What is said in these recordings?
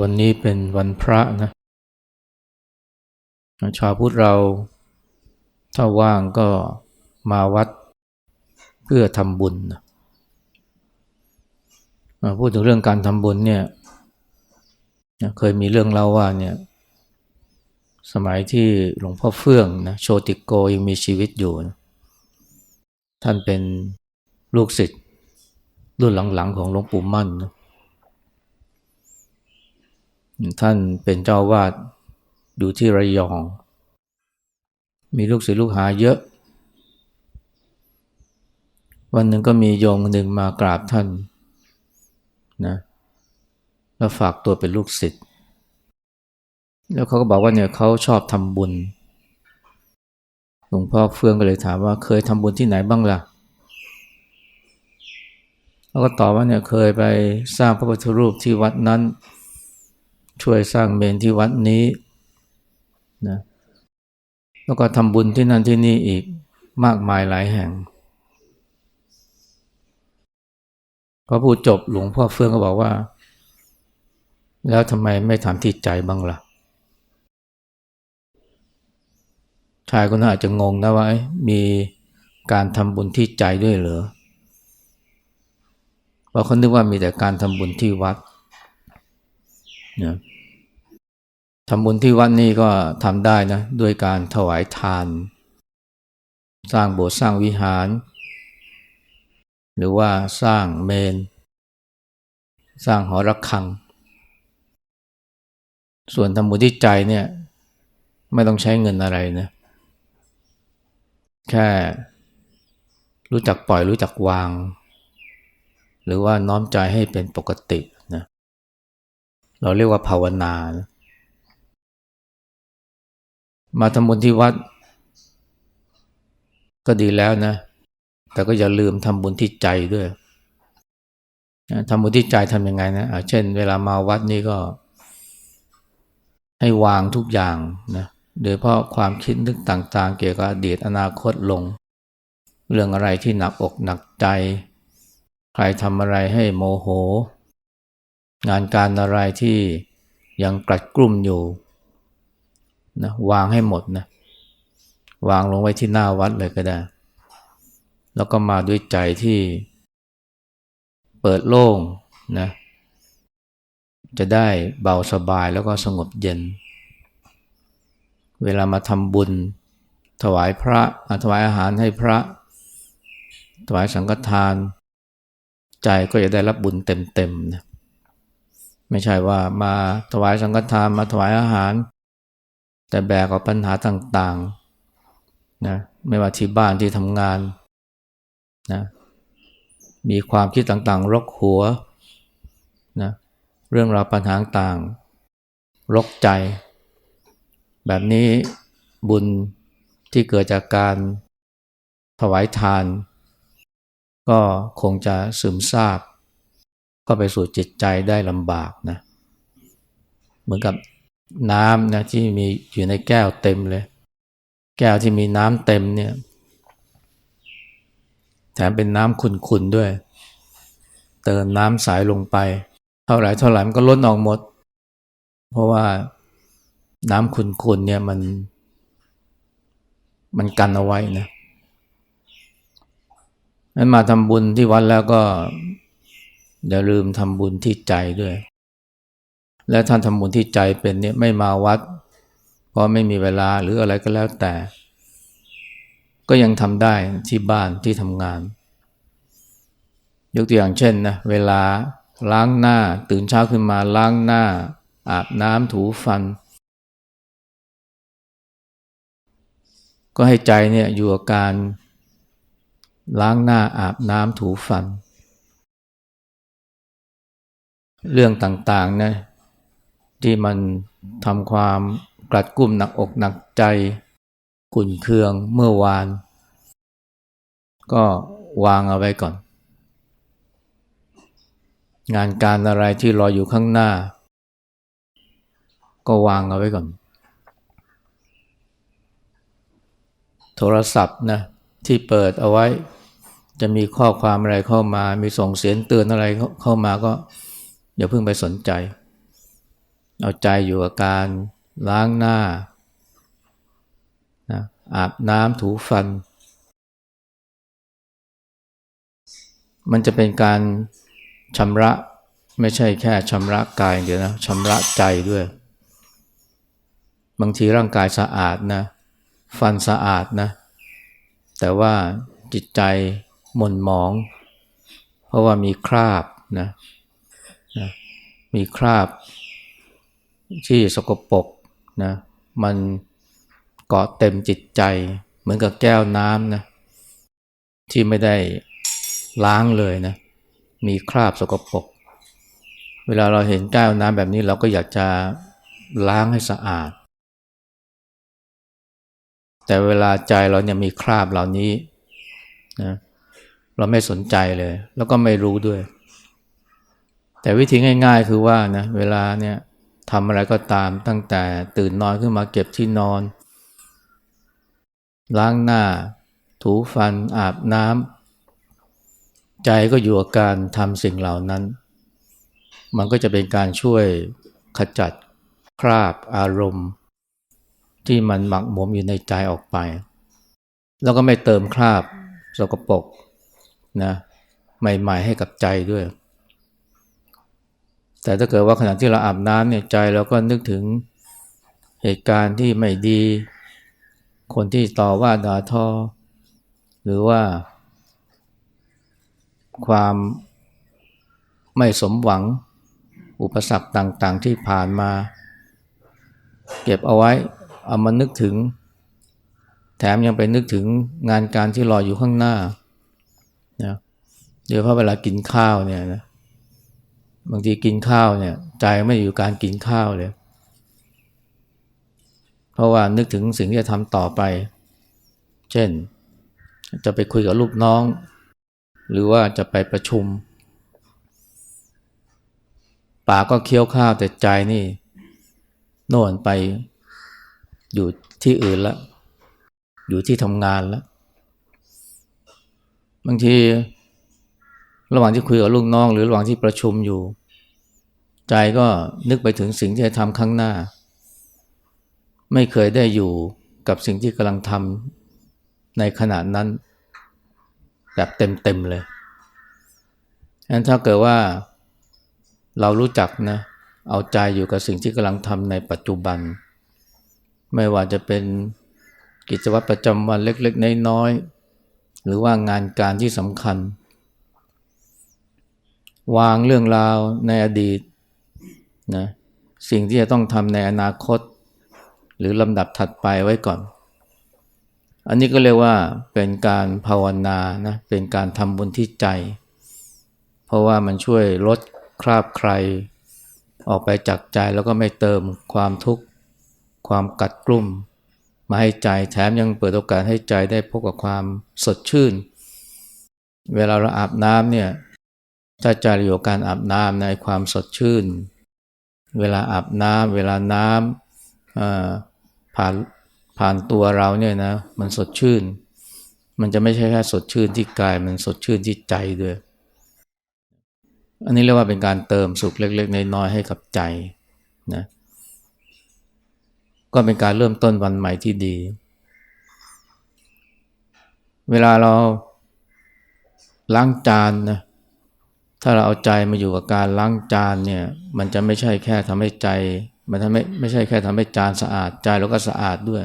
วันนี้เป็นวันพระนะ ชาวพุทธเราถ้าว่างก็มาวัดเพื่อทำบุญนะพูดถึงเรื่องการทำบุญเนี่ยเคยมีเรื่องเล่าว่าเนี่ยสมัยที่หลวงพ่อเฟื่องนะโชติโกยังมีชีวิตอยู่นะท่านเป็นลูกศิษย์รุ่นหลังๆของหลวงปู่มั่นนะ ท่านเป็นเจ้าวาดอยู่ที่ระยอง มีลูกศิษย์ลูกหาเยอะ วันหนึ่งก็มีโยมหนึ่งมากราบท่านนะแล้วฝากตัวเป็นลูกศิษย์แล้วเขาก็บอกว่าเนี่ยเขาชอบทำบุญหลวงพ่อเฟื่องก็เลยถามว่าเคยทำบุญที่ไหนบ้างล่ะเขาก็ตอบว่าเนี่ยเคยไปสร้างพระพุทธรูปที่วัดนั้น ช่วยสร้างเมนที่วัดนี้นะแล้วก็ทำบุญที่นั่นที่นี่อีกมากมายหลายแห่งพอพูดจบหลวงพ่อเฟื่องก็บอกว่า แล้วทำไมไม่ถามที่ใจบ้างล่ะ ชายคนนั้นอาจจะงงนะว่ามีการทำบุญที่ใจด้วยเหรอเพราะเขานึกว่ามีแต่การทำบุญที่วัดนะ ทำบุญที่วัดนี่ก็ทำได้นะด้วยการถวายทาน สร้างโบสถ์สร้างวิหาร หรือว่าสร้างเมน สร้างหอระฆัง ส่วนทำบุญที่ใจเนี่ยไม่ต้องใช้เงินอะไรนะ แค่รู้จักปล่อยรู้จักวาง หรือว่าน้อมใจให้เป็นปกตินะเราเรียกว่าภาวนานะ มาทำบุญที่วัด ก็ดีแล้วนะ แต่ก็อย่าลืมทำบุญที่ใจด้วยทำบุญที่ใจทำยังไงนะะเช่น เวลามาวัดนี่ก็ ให้วางทุกอย่างนะโดยเพราะความคิดนึกต่างๆ เกี่ยวกับอดีตอนาคตลง เรื่องอะไรที่หนักอกหนักใจ ใครทำอะไรให้โมโห งานการอะไรที่ยังกลัดกลุ่มอยู่ นะวางให้หมดนะวางลงไว้ที่หน้าวัดเลยก็ได้ แล้วก็มาด้วยใจที่เปิดโล่งนะจะได้เบาสบายแล้วก็สงบเย็น เวลามาทำบุญ ถวายพระถวายอาหารให้พระ ถวายสังฆทาน ใจก็จะได้รับบุญเต็มๆนะไม่ใช่ว่ามาถวายสังฆทานมาถวายอาหาร แต่แบกกับปัญหาต่างๆนะไม่ว่าที่บ้านที่ทำงานนะมีความคิดต่างๆ รกหัวนะเรื่องราวปัญหาต่างรกใจ แบบนี้บุญที่เกิดจากการถวายทาน ก็คงจะซึมซาบ ก็ไปสู่จิตใจได้ลำบากนะเหมือนกับ น้ำนะที่มีอยู่ในแก้วเต็มเลย แก้วที่มีน้ำเต็มเนี่ยแถมเป็นน้ำขุ่นๆด้วย เติมน้ำใสาลงไป เท่าไหร่เท่าไหร่มันก็ล้นออกหมด เพราะว่าน้ำขุ่นๆเนี่ยมัน มันกันเอาไว้นะนั้นมาทำบุญที่วัดแล้วก็อย่าลืมทำบุญที่ใจด้วย และท่านทำบุญที่ใจเป็นเนี่ยไม่มาวัด เพราะไม่มีเวลาหรืออะไรก็แล้วแต่ ก็ยังทำได้ที่บ้านที่ทำงาน ยกตัวอย่างเช่นนะเวลาล้างหน้าตื่นเช้าขึ้นมาล้างหน้า อาบน้ำถูฟัน ก็ให้ใจเนี่ยอยู่กับการล้างหน้าอาบน้ำถูฟัน เรื่องต่างๆนะ ที่มันทำความกลัดกุ้มหนักอกหนักใจขุ่นเคืองเมื่อวาน ก็วางเอาไว้ก่อน งานการอะไรที่รออยู่ข้างหน้า ก็วางเอาไว้ก่อน โทรศัพท์นะที่เปิดเอาไว้ จะมีข้อความอะไรเข้ามา มีส่งเสียงเตือนอะไรเข้ามาก็อย่าเพิ่งไปสนใจ เอาใจอยู่กับการล้างหน้านะอาบน้ำถูฟัน มันจะเป็นการชำระไม่ใช่แค่ชำระกายเดียวนะชำระใจด้วย บางทีร่างกายสะอาดนะ ฟันสะอาดนะ แต่ว่าจิตใจหม่นหมอง เพราะว่ามีคราบนะนะมีคราบ ที่สกปรกนะมันเกาะเต็มจิตใจ เหมือนกับแก้วน้ำนะที่ไม่ได้ล้างเลยนะมีคราบสกปรกเวลาเราเห็นแก้วน้ำแบบนี้เราก็อยากจะล้างให้สะอาด แต่เวลาใจเราเนี่ยมีคราบเหล่านี้นะเราไม่สนใจเลย แล้วก็ไม่รู้ด้วย แต่วิธีง่าย ๆ คือว่านะเวลาเนี่ย ทำอะไรก็ตามตั้งแต่ตื่นนอนขึ้นมาเก็บที่นอน ล้างหน้า ถูฟันอาบน้ำใจก็อยู่กับการทำสิ่งเหล่านั้น มันก็จะเป็นการช่วยขจัดคราบอารมณ์ ที่มันหมักหมมอยู่ในใจออกไป แล้วก็ไม่เติมคราบสกปรกนะใหม่ๆให้กับใจด้วย แต่ถ้าเกิดว่าขณะที่เราอาบน้ำเนี่ยใจเราก็นึกถึงเหตุการณ์ที่ไม่ดี คนที่ต่อว่าด่าทอ หรือว่า ความไม่สมหวัง อุปสรรคต่างๆที่ผ่านมา เก็บเอาไว้ เอามานึกถึง แถมยังไปนึกถึงงานการที่รออยู่ข้างหน้านะเดี๋ยวพอเวลากินข้าวเนี่ยนะ บางทีกินข้าวเนี่ย ใจไม่อยู่การกินข้าวเลย เพราะว่านึกถึงสิ่งที่จะทำต่อไป เช่น จะไปคุยกับลูกน้อง หรือว่าจะไปประชุม ปากก็เคี้ยวข้าวแต่ใจนี่โน่นไปอยู่ที่อื่นล้วอยู่ที่ทำงานแล้ว บางที ระหว่างที่คุยกับลูกน้อง หรือระหว่างที่ประชุมอยู่ ใจก็นึกไปถึงสิ่งที่จะทำข้างหน้า ไม่เคยได้อยู่กับสิ่งที่กำลังทำในขณะนั้น แบบเต็มๆเลยงั้นถ้าเกิดว่าเรารู้จักนะ เอาใจอยู่กับสิ่งที่กำลังทำในปัจจุบัน ไม่ว่าจะเป็นกิจวัตรประจำวันเล็กๆ น้อยๆ หรือว่างานการที่สำคัญ วางเรื่องราวในอดีตนะสิ่งที่จะต้องทำในอนาคต หรือลำดับถัดไปไว้ก่อน อันนี้ก็เรียกว่าเป็นการภาวนานะเป็นการทำบุญที่ใจ เพราะว่ามันช่วยลดคราบใคร ออกไปจากใจแล้วก็ไม่เติมความทุกข์ความกัดกลุ่ม มาให้ใจแถมยังเปิดโอกาสให้ใจได้พบกับความสดชื่น เวลาเราอาบน้ำเนี่ย ถ้าใจเราอยู่กับการอาบน้ำในความสดชื่น เวลาอาบน้ำเวลาน้ำผ่านผ่านตัวเราเนี่ยนะมันสดชื่น มันจะไม่ใช่แค่สดชื่นที่กายมันสดชื่นที่ใจด้วย อันนี้เรียกว่าเป็นการเติมสุขเล็กๆน้อยๆให้กับใจนะก็เป็นการเริ่มต้นวันใหม่ที่ดี เวลาเราล้างจานนะ ถ้าเราเอาใจมาอยู่กับการล้างจานเนี่ยมันจะไม่ใช่แค่ทำให้ใจ มันทำไม่ไม่ใช่แค่ทำให้จานสะอาดใจเราก็สะอาดด้วย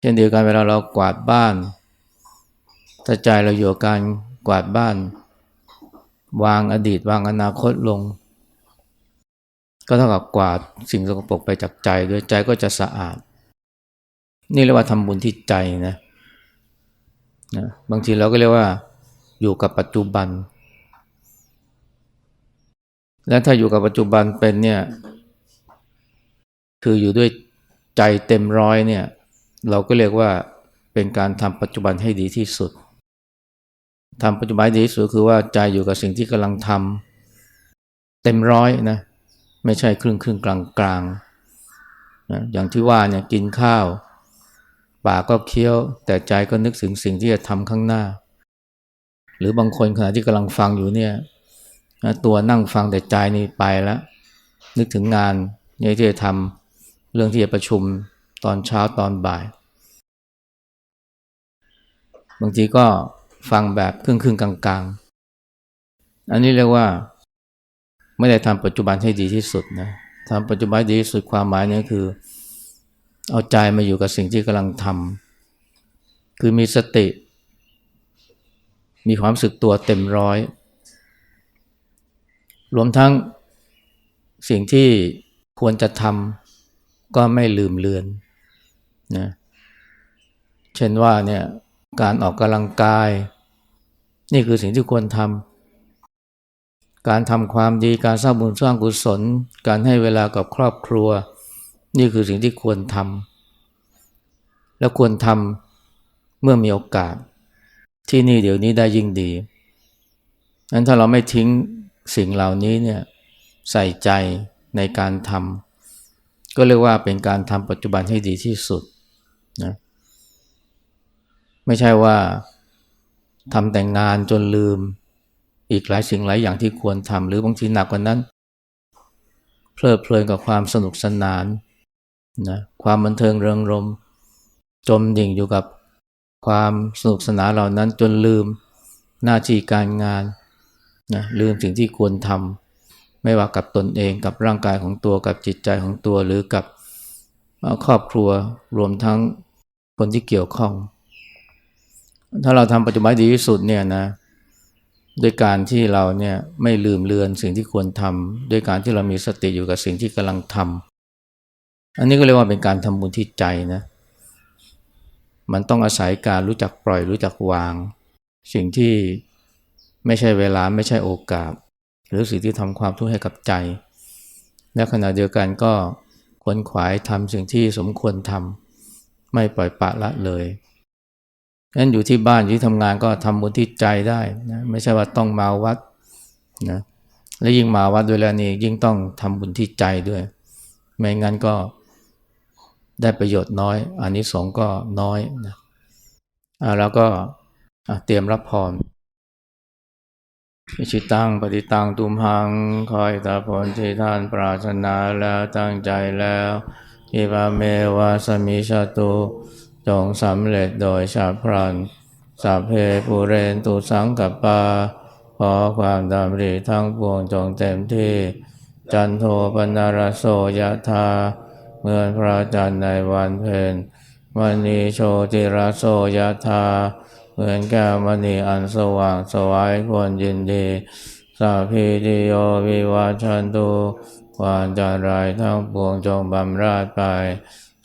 เช่นเดียวกันเวลาเรากวาดบ้าน ถ้าใจเราอยู่กับการกวาดบ้าน วางอดีตวางอนาคตลง ก็เท่ากับกวาดสิ่งสกปรกไปจากใจด้วยใจก็จะสะอาด นี่เรียกว่าทำบุญที่ใจนะนะบางทีเราก็เรียกว่าอยู่กับปัจจุบัน และถ้าอยู่กับปัจจุบันเป็นเนี่ยคืออยู่ด้วยใจเต็มร้อยเนี่ยเราก็เรียกว่าเป็นการทำปัจจุบันให้ดีที่สุดทำปัจจุบันดีที่สุดคือว่าใจอยู่กับสิ่งที่กำลังทำเต็มร้อยนะไม่ใช่ครึ่งครึ่งกลางกลางนะอย่างที่ว่าเนี่ยกินข้าวปากก็เคี้ยว แต่ใจก็นึกถึงสิ่งที่จะทำข้างหน้า หรือบางคนขณะที่กำลังฟังอยู่เนี่ย ตัวนั่งฟังแต่ใจนี่ไปแล้ว นึกถึงงานเนี่ยที่จะทำเรื่องที่จะประชุมตอนเช้าตอนบ่าย บางทีก็ฟังแบบครึ่งครึ่งๆกลาง ๆ อันนี้เรียกว่า ไม่ได้ทำปัจจุบันให้ดีที่สุดนะทำปัจจุบันดีที่สุดความหมายนี่คือ เอาใจมาอยู่กับสิ่งที่กำลังทำคือมีสติ มีความสึกตัวเต็มร้อย รวมทั้งสิ่งที่ควรจะทำก็ไม่ลืมเลือนนะเช่นว่าเนี่ยการออกกำลังกาย นี่คือสิ่งที่ควรทำการทำความดีการสร้างบุญสร้างกุศล การให้เวลากับครอบครัว นี่คือสิ่งที่ควรทำและควรทำเมื่อมีโอกาส ที่นี่เดี๋ยวนี้ได้ยิ่งดีนั้นถ้าเราไม่ทิ้ง สิ่งเหล่านี้เนี่ยใส่ใจในการทำก็เรียกว่าเป็นการทำปัจจุบันให้ดีที่สุดนะไม่ใช่ว่าทำแต่งงานจนลืม อีกหลายสิ่งหลายอย่างที่ควรทำหรือบางทีหนักกว่านั้น เพลิดเพลินกับความสนุกสนานนะความบันเทิงเริงรม จมดิ่งอยู่กับความสนุกสนานเหล่านั้นจนลืมหน้าที่การงาน นะลืมสิ่งที่ควรทำไม่ว่ากับตนเองกับร่างกายของตัวกับจิตใจของตัวหรือกับครอบครัวรวมทั้งคนที่เกี่ยวข้อง ถ้าเราทำปัจจุบันดีที่สุดเนี่ยนะด้วยการที่เราเนี่ยไม่ลืมเลือนสิ่งที่ควรทำด้วยการที่เรามีสติอยู่กับสิ่งที่กำลังทำอันนี้ก็เรียกว่าเป็นการทำบุญที่ใจนะมันต้องอาศัยการรู้จักปล่อยรู้จักวาง สิ่งที่ ไม่ใช่เวลาไม่ใช่โอกาส หรือสิ่งที่ทำความทุกข์ให้กับใจ และขณะเดียวกันก็ขวนขวายทำสิ่งที่สมควรทำไม่ปล่อยปะละเลยนั้นอยู่ที่บ้านอยู่ที่ทำงานก็ทำบุญที่ใจได้นะไม่ใช่ว่าต้องมาวัดนะและยิ่งมาวัดด้วยแล้วนี่ยิ่งต้องทำบุญที่ใจด้วย ไม่งั้นก็ได้ประโยชน์น้อยอันนี้สงก็น้อยนะแล้วก็เตรียมรับพร อิชิตังปฏิตังตุมหัง คอยตาผลที่ท่านปรารถนาแล้วตั้งใจแล้วอิบาเมวาสมิชาตุจงสำเร็จโดยชาพรันสัพเพปูเรนตุสังกัปปา ขอความดำริทั้งปวงจงเต็มที่ จันโทปนารโสยธาเมื่อพระจันทร์ในวันเพ็ญวันนี้โชติรโสยธา เหมือนแก้วมณีอันสว่างสวายควรยินดีสัพพิติโยวิวัชันตุความจันไรทั้งปวงจงบำราดไป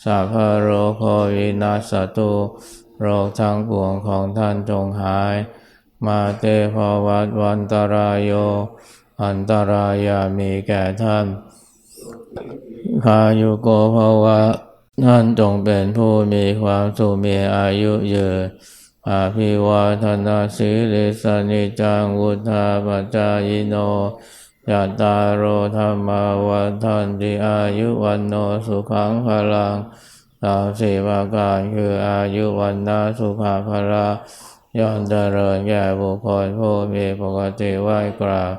สัพพะโรโควินาสตุโรคทั้งปวงของท่านจงหาย มาเตภวัตวันตรายโย อันตรายามีแก่ท่านพายุโกภวะท่านจงเป็นผู้มีความสุขมีอายุยืน อาภิวาทนาสีลิสนิจังวุธาปจายโนยัตตาโรธรรมาวันทันติอายุวันโนสุขังพลังสามสี่ประการคืออายุวันนาสุขาพละย่อมเจริญแก่บุคคลผู้มีปกติไหวกราบ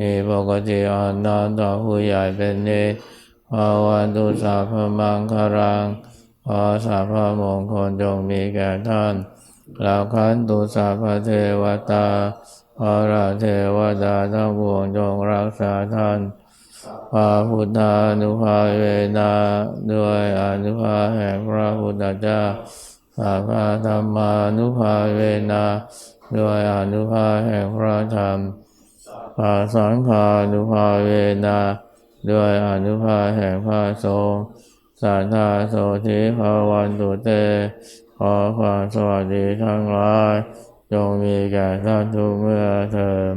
มีปกติอ่อนน้อมต่อผู้ใหญ่เป็นนิสภาวันตุสาพมังคารังขอสาพมงคลจงมีแก่ท่าน ลาคันตุสาพเทวตาพระเทวดาทั้งปวงจงรักษาท่านพระพุทธานุภาเวนาด้วยอนุภาแห่งพระพุทธเจ้าสัพพะธรรมานุภาเวนาด้วยอนุภาแห่งพระธรรมพระสังฆานุภาเวนาด้วยอนุภาแห่งพระสงฆ์สัทธาโสธิภาวันตุเต ขอความสวัสดีทั้งหลายจงมีแก่ท่านทุกเมื่อเทอม